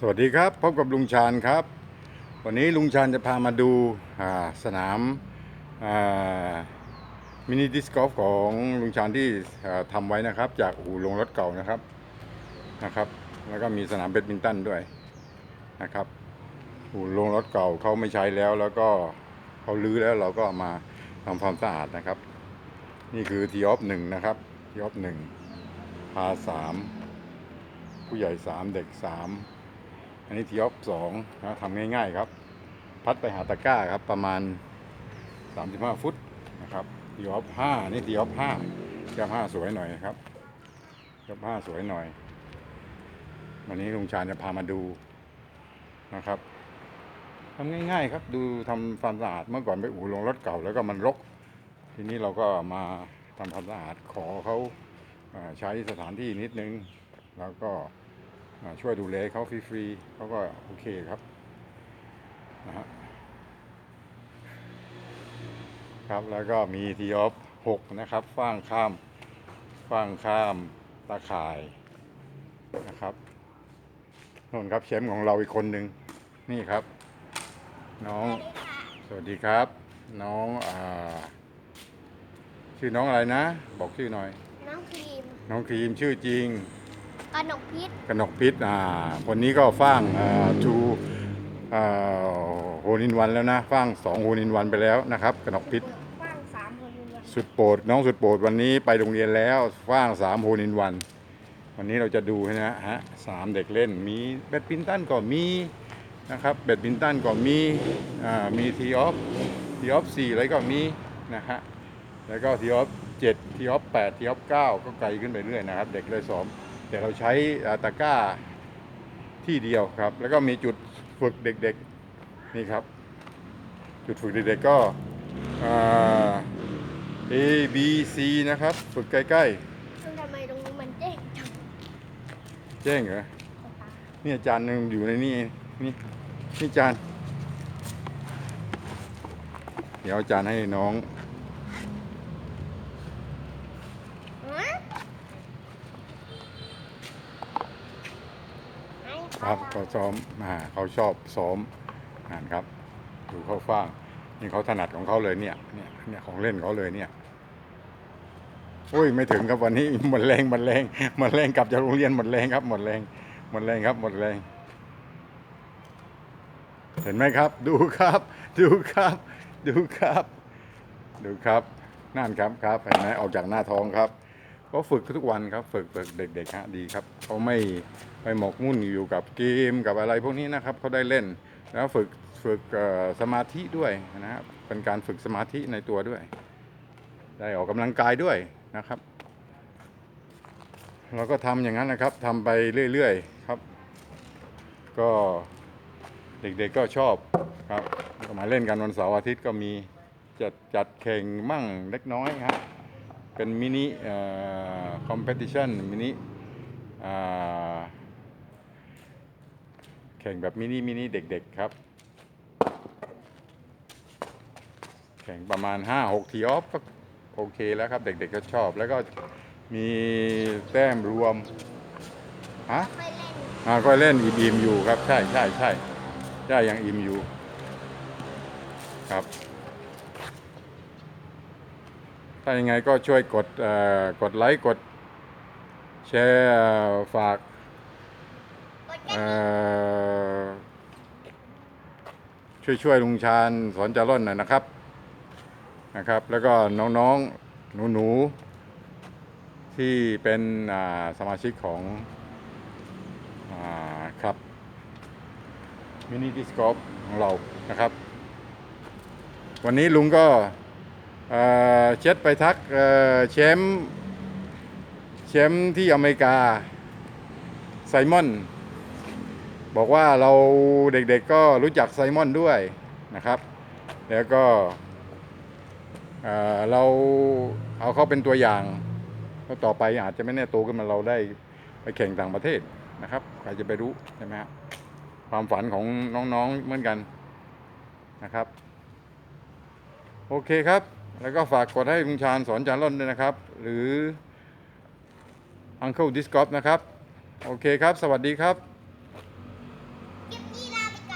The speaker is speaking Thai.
สวัสดีครับพบกับลุงชาญครับ วันนี้ลุงชาญจะพามาดูาสนามามินิดิสกอล์ฟของลุงชาญที่อ่าทำไว้นะครับ จากอู่โรงรถเก่านะครับนะครับ แล้วก็มีสนามแบดมินตันด้วยนะครับอู่โรงรถเก่าเขาไม่ใช้แล้วแล้วก็เขาลื้อแล้วเราก็มาทำความสะอาดนะครับ นี่คือทีออฟหนึ่งนะครับทีออฟหนึ่งพาสามผู้ใหญ่สามเด็กสาม อันนี้ทีออฟสองนะทำง่าย ๆ ครับ พัดไปหาตะกร้าครับประมาณ 35 ฟุตนะครับทีออฟห้านี่ทีออฟห้าทีออฟห้าสวยหน่อยครับทีออฟห้าสวยหน่อย วันนี้ลุงชาญจะพามาดูนะครับทำง่าย ๆ ครับ ดูทำความสะอาดเมื่อก่อนไปอู่ลงรถเก่าแล้วก็มันรก ทีนี้เราก็มาทำความสะอาดขอเขาใช้สถานที่นิดนึง แล้วก็ ช่วยดูแลเขาฟรีๆเขาก็โอเคครับนะฮะครับแล้วก็มีทีออฟหกนะครับฟ้างข้ามฟ้างข้ามตาข่ายนะครับนนครับแชมป์ของเราอีกคนหนึ่งนี่ครับ น้องสวัสดีครับ น้องอ่าชื่อน้องอะไรนะ บอกชื่อหน่อย น้องครีม น้องครีมชื่อจริง กนกพิษกนกพิษอ่าคนนี้ก็ฟ้างอ่าชูอ่าโฮนินวันแล้วนะฟ้างสองโฮนินวันไปแล้วนะครับ กนกพิษกว้างสามคนเลยสุดโปรดน้องสุดโปรดวันนี้ไปโรงเรียนแล้วฟ้างสามโฮนินวัน วันนี้เราจะดูนะฮะสามเด็กเล่นมีแบดมินตันก็มีนะครับแบดมินตันก็มีอ่ามีทีออฟทีออฟสี่อะไรก็มีนะฮะแล้วก็ทีออฟเจ็ดทีออฟแปดทีออฟเก้าก็ไกลขึ้นไปเรื่อยนะครับ เด็กเลยซ้อม แต่เราใช้อ่าตะกร้าที่เดียวครับ แล้วก็มีจุดฝึกเด็กๆนี่ครับ จุดฝึกเด็กๆก็อ่า A B C นะครับ ฝึกใกล้ซึ่งทำไมตรงนี้มันเด้งจังๆ แจ้งเหรอนี่อาจารย์หนึ่งอยู่ในนี่นี่นี่อาจารย์ เดี๋ยวอาจารย์ให้น้อง ฮะให้ ครับเขาซ้อมอ่าเขาชอบซ้อมอ่านครับ ดูเขาฟ้างนี่เขาถนัดของเขาเลยเนี่ยเนี่ยเนี่ยของเล่นเขาเลยเนี่ยโอ้ยไม่ถึงครับวันนี้หมดแรงหมดแรงหมดแรงกลับจากโรงเรียนหมดแรงครับหมดแรงหมดแรงครับหมดแรง เห็นไหมครับ ดูครับ ดูครับ ดูครับ ดูครับนั่นครับครับเห็นไหมออกจากหน้าท้องครับ ก็ฝึกทุกวันครับ ฝึกฝึกเด็กๆฮะดีครับเขาไม่ไปหมกมุ่นอยู่กับเกมกับอะไรพวกนี้นะครับเขาได้เล่น แล้วฝึกฝึกสมาธิด้วยนะครับเป็นการฝึกสมาธิในตัวด้วย ได้ออกกำลังกายด้วยนะครับ เราก็ทำอย่างนั้นนะครับทำไปเรื่อยๆครับ ก็เด็กๆก็ชอบครับก็มาเล่นกันวันเสาร์อาทิตย์ก็มีจัดจัดแข่งมั่งเล็กน้อยครับ เป็นมินิคอมเพติชันมินิแข่งแบบมินิมินิเด็กๆครับ แข่งประมาณ 5-6 ทีออฟก็โอเคแล้วครับ เด็กๆก็ชอบแล้วก็มีแต้มรวมฮะไม่เล่นอ่าก็เล่นอิ่มๆอยู่ครับ ใช่ใช่ใช่ใช่ยังอิ่มอยู่ครับ ถ้ายังไงก็ช่วยกดเอ่อกดไลค์กดแชร์เอ่อฝากก็จะเอ่อช่วยช่วยลุงชาญสอนจาร่อนหน่อยนะครับนะครับ แล้วก็น้องๆหนูๆที่เป็นอ่าสมาชิกของอ่าครับมินิดิสกอฟของเรานะครับ วันนี้ลุงก็ เช็ดไปทักเอ่อแชมป์แชมป์ที่อเมริกาไซมอน บอกว่าเราเด็กๆก็รู้จักไซมอนด้วยนะครับ แล้วก็เอ่อเราเอาเขาเป็นตัวอย่างแล้วต่อไปอาจจะไม่แน่โตขึ้นมาเราได้ไปแข่งต่างประเทศนะครับใครจะไปรู้ใช่ไหมครับความฝันของน้องๆเหมือนกันนะครับ โอเคครับ แล้วก็ฝากกดให้ลุงชาญสอนจานร่อนด้วยนะครับ หรือ Uncle Disc Golf นะครับ โอเคครับ สวัสดีครับ